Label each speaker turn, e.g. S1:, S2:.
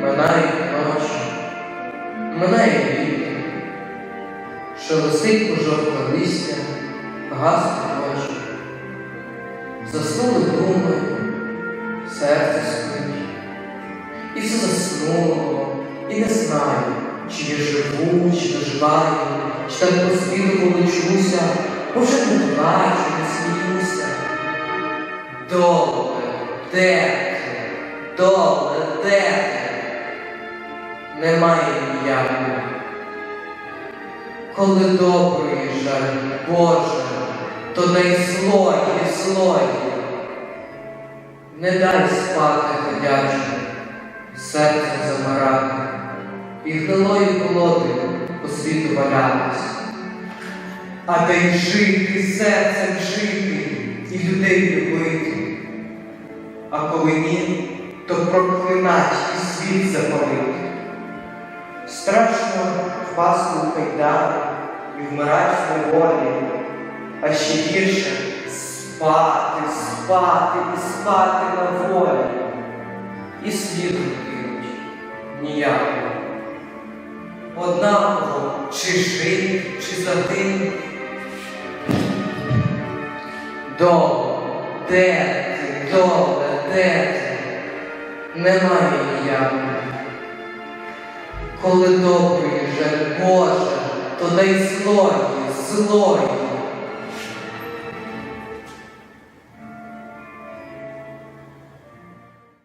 S1: минають ночі, минає вітер, шелестить пожовта листя, гаснуть очі. Заснули думи, серце спить, і все заснуло, і не знаю, чи я живу, чи доживаю, чи так по світу волочуся, бо вже не плачу, не сміюся. Доле, де ти? Доле, де ти? Немає ніякого. Коли доброї жаль, Боже, то дай злої, злої. Не дай спати ходячим, серце замирати, і гнилої колоди по світу валятись. А дай жити серцем жити і людей любити. А коли ні, то проклинать і світ запалити. Страшно впасти у кайдани і вмирать в неволі, а ще гірше спати, спати і спати на волі. І світу кинуть ніякого. Однаково, чи жити, чи загинути. Доле, де ти, доле, де ти? Немає ніякої. Коли добрий же Боже, то дай злої, злої.